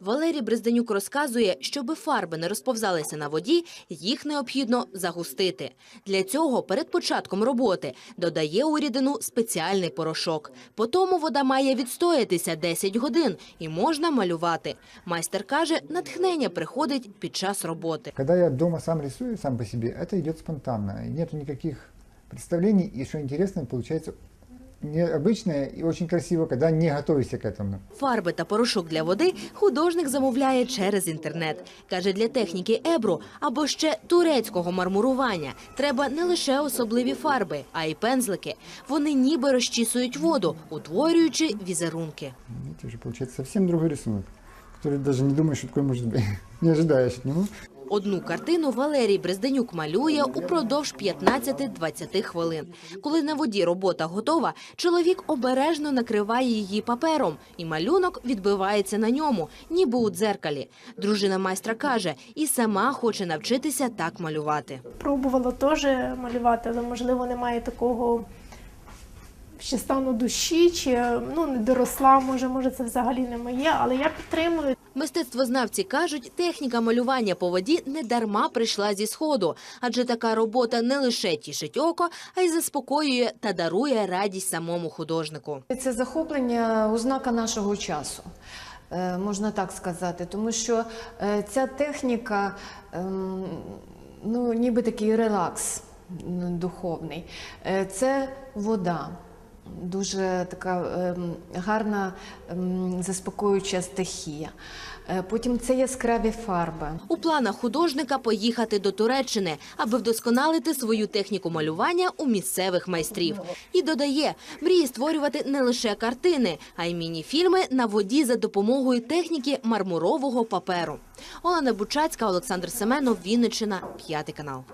Валерій Брезденюк розказує, щоби фарби не розповзалися на воді, їх необхідно загустити. Для цього перед початком роботи додає у рідину спеціальний порошок. Потім вода має відстоятися 10 годин і можна малювати. Майстер каже, натхнення приходить під час роботи. Когда я дома сам рисую, сам по себе, это идет спонтанно. Нет никаких представлений, и что интересно, получается необычное и очень красиво, когда не готовишься к этому. Фарби та порошок для води художник замовляє через інтернет. Каже, для техніки ебру або ще турецького мармурування треба не лише особливі фарби, а й пензлики. Вони ніби розчісують воду, утворюючи візерунки. Видите, уже получается совсем другой рисунок, который даже не думаешь, что такое может быть. Не ожидаешь от него. Одну картину Валерій Брезденюк малює упродовж 15-20 хвилин. Коли на воді робота готова, чоловік обережно накриває її папером, і малюнок відбивається на ньому, ніби у дзеркалі. Дружина майстра каже, і сама хоче навчитися так малювати. Пробувала теж малювати, але можливо немає такого ще стану душі, чи ну не доросла, може, може це взагалі не моє, але я підтримую. Мистецтвознавці кажуть, техніка малювання по воді не дарма прийшла зі сходу, адже така робота не лише тішить око, а й заспокоює та дарує радість самому художнику. Це захоплення ознака нашого часу, е, можна так сказати, тому що е, ця техніка, ем, ну, ніби такий релакс духовний. Е, Це вода. Дуже така ем, гарна ем, заспокоююча стихія. Е, Потім це яскраві фарби. У планах художника поїхати до Туреччини, аби вдосконалити свою техніку малювання у місцевих майстрів. І додає, мріє створювати не лише картини, а й міні-фільми на воді за допомогою техніки мармурового паперу. Олена Бучацька, Олександр Семенов, Вінниччина, п'ятий канал.